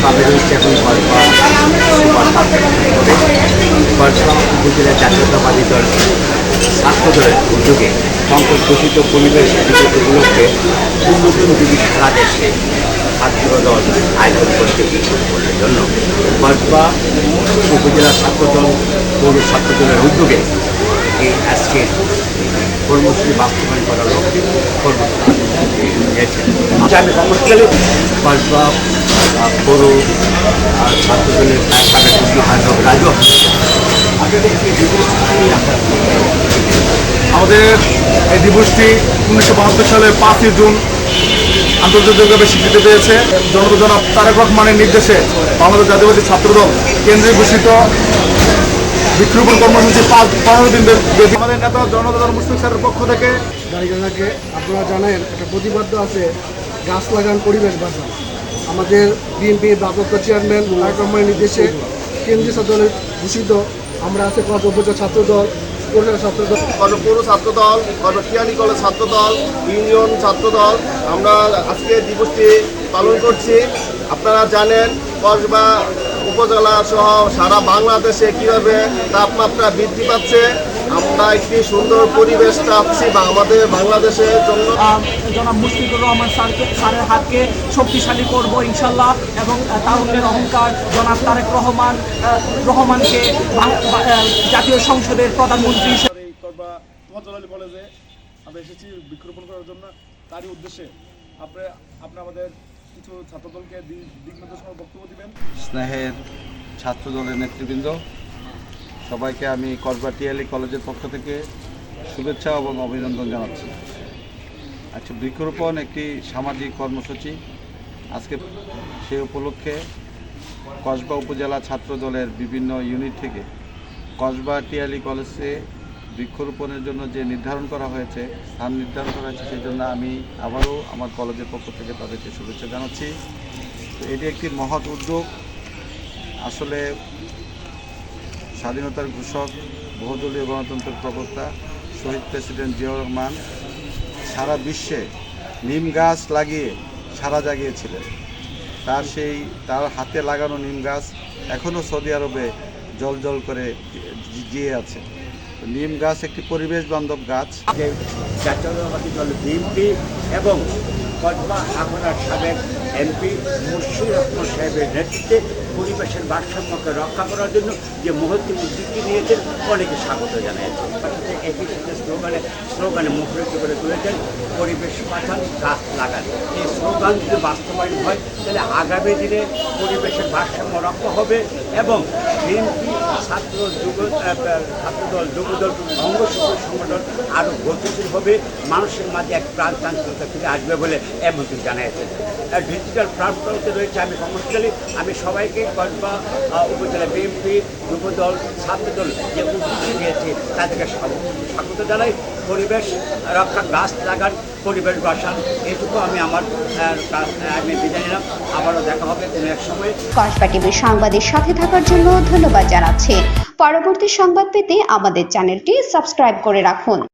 এখন super market উপজেলা জাতীয়তাবাদী দল ছাত্র উদ্যোগে সংকট দূষিত পরিবেশ দিবস উপলক্ষে উন্নতজীবী সারা দেশে ছাত্র দল আয়োজন করতে করার জন্য। কল্পা উপজেলা ছাত্র দল পৌর ছাত্র দলের উদ্যোগে এই আজকে কর্মসূচি বাস্তবায়ন করার লক্ষ্যে কর্মসূচি নিয়েছেন। আচ্ছা, আমি কর্মস্থলে কল্পা আহ, পৌর আহ, ছাত্র দলের সাবেক সম্পাদক আমাদের এই দিবসটি উনিশশো বাহাত্তর সালের পাঁচই জুন আন্তর্জাতিকভাবে স্বীকৃতি পেয়েছে। জনতা জনাব তারেক রহমানের নির্দেশে বাংলাদেশ জাতীয়বাদী ছাত্রদল কেন্দ্রীয় ঘোষিত বৃক্ষরোপণ কর্মসূচি পাঁচ পনেরো দিন আমাদের নেতা জনতা দল মুসলিম স্যারের পক্ষ থেকে গাড়িঘাটাকে আপনারা জানেন একটা প্রতিবাদ্য আছে গাছ লাগান পরিবেশ বাঁচান। আমাদের বিএনপির ভারপ্রাপ্ত চেয়ারম্যান তারেক রহমানের নির্দেশে কেন্দ্রীয় ছাত্রদলের ঘোষিত। আমরা আছে কত উপজেলা ছাত্রদল পৌরসভা ছাত্রদল। ছাত্র কলেজ ছাত্রদল, ইউনিয়ন ছাত্রদল। আমরা আজকে দিবসটি পালন করছি। আপনারা জানেন, কসবা উপজেলা সহ সারা বাংলাদেশে কীভাবে তাপমাত্রা বৃদ্ধি পাচ্ছে আমরা একটি সুন্দর পরিবেশ চাচ্ছি বা আমাদের বাংলাদেশের জন্য। জনাব মুশফিকুর রহমান স্যারকে স্যারের হাতকে শক্তিশালী করব ইনশাল্লাহ এবং তারুণ্যের অহংকার জনাব তারেক রহমান রহমানকে জাতীয় সংসদের প্রধানমন্ত্রী হিসেবে এই করবা মহাজালালী কলেজে আমরা এসেছি বৃক্ষরোপণ করার জন্য। তারই উদ্দেশ্যে আপনি আপনি আমাদের স্নেহের ছাত্র দলের নেতৃবৃন্দ, সবাইকে আমি কসবা টিআলি কলেজের পক্ষ থেকে শুভেচ্ছা এবং অভিনন্দন জানাচ্ছি। আচ্ছা বৃক্ষরোপণ একটি সামাজিক কর্মসূচি। আজকে সে উপলক্ষে কসবা উপজেলা ছাত্র দলের বিভিন্ন ইউনিট থেকে কসবা টিআলি কলেজে বৃক্ষরোপণের জন্য যে নির্ধারণ করা হয়েছে, স্থান নির্ধারণ করা হয়েছে, সেই জন্য আমি আবারও আমার কলেজের পক্ষ থেকে তাদেরকে শুভেচ্ছা জানাচ্ছি। তো এটি একটি মহৎ উদ্যোগ। আসলে স্বাধীনতার ঘোষক, বহুদলীয় গণতন্ত্রের প্রবক্তা, শহীদ প্রেসিডেন্ট জিয়াউর রহমান সারা বিশ্বে নিম গাছ লাগিয়ে সারা জাগিয়েছিলেন। তার সেই, তার হাতে লাগানো নিম গাছ এখনও সৌদি আরবে জল জল করে জিয়ে আছে। নিম গাছ একটি পরিবেশ বান্ধব গাছ। জাতীয়তাবাদী দল বিএনপি এবং কসবা আগরার সাবেক এমপি মুর্শিদ রহমান সাহেবের নেতৃত্বে পরিবেশের ভারসাম্যকে রক্ষা করার জন্য যে মহত্ব উদ্যোগটি নিয়েছেন অনেকে স্বাগত জানিয়েছেন সাথে একই সাথে স্লোগানে স্লোগানে মুখরিত করে তুলেছেন, পরিবেশ বাঁচান গাছ লাগান। এই স্লোগান যদি বাস্তবায়ন হয়, তাহলে আগামী দিনে পরিবেশের ভারসাম্য রক্ষা হবে এবং বিএনপি, ছাত্র যুব ছাত্রদল, যুবদল অঙ্গ সংগঠন আরও গতিশীল হবে। মানুষের মাঝে এক প্রাণতান্ত্রিকতা ফিরে আসবে বলে এমনকি আর ডিজিটাল প্ল্যাটফর্মতে রয়েছে আমি কমার্শিয়ালি আমি সবাইকে কসবা উপজেলা বিএনপি, যুবদল, ছাত্রদল যে উদ্যোগ নিয়েছে তাদেরকে স্বাগত জানাই। পরিবেশ রক্ষা, গাছ লাগান পরিবেশ বাসান এটুকু আমি আমার আমি বিদায় নিলাম। আবারও দেখা হবে কোনো এক সময়। কসবা টিভির সাংবাদিক সাথে থাকার জন্য ধন্যবাদ জানাচ্ছি। পরবর্তী সংবাদ পেতে আমাদের চ্যানেলটি সাবস্ক্রাইব করে রাখুন।